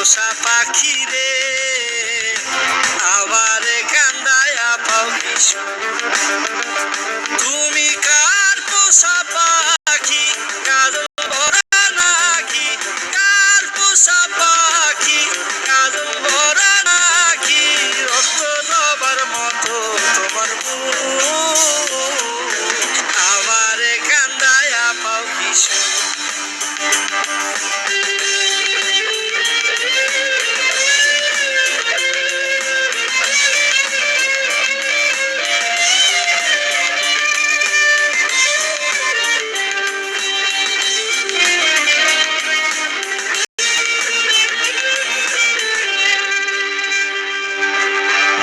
পোষা পাখি রে আবার কান্দায়া পাও কিশোর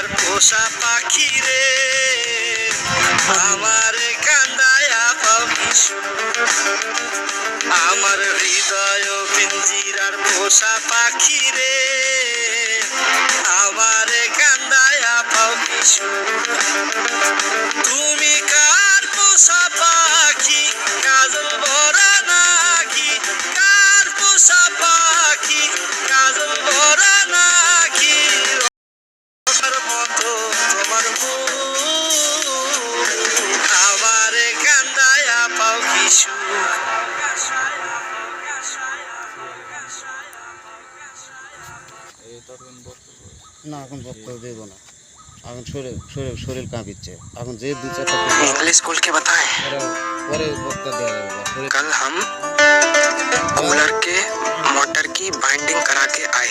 পিঞ্জিরার পোষা পাখি রে। আমার কান্দায়া কিছু আমার হৃদয় পিঞ্জিরার পোষা পাখি রে। আমার কান্দায়া কিছু তুমি কার পোষা পাখি সুখ না এখন বক্তব্য দেব না। এখন শরীর শরীর শরীর কাঁপিচ্ছে। এখন যে দু চারটা इंग्लिश स्कूल के बताएं পরে বক্তা कल हम कूलर के मोटर की बाइंडिंग करा के आए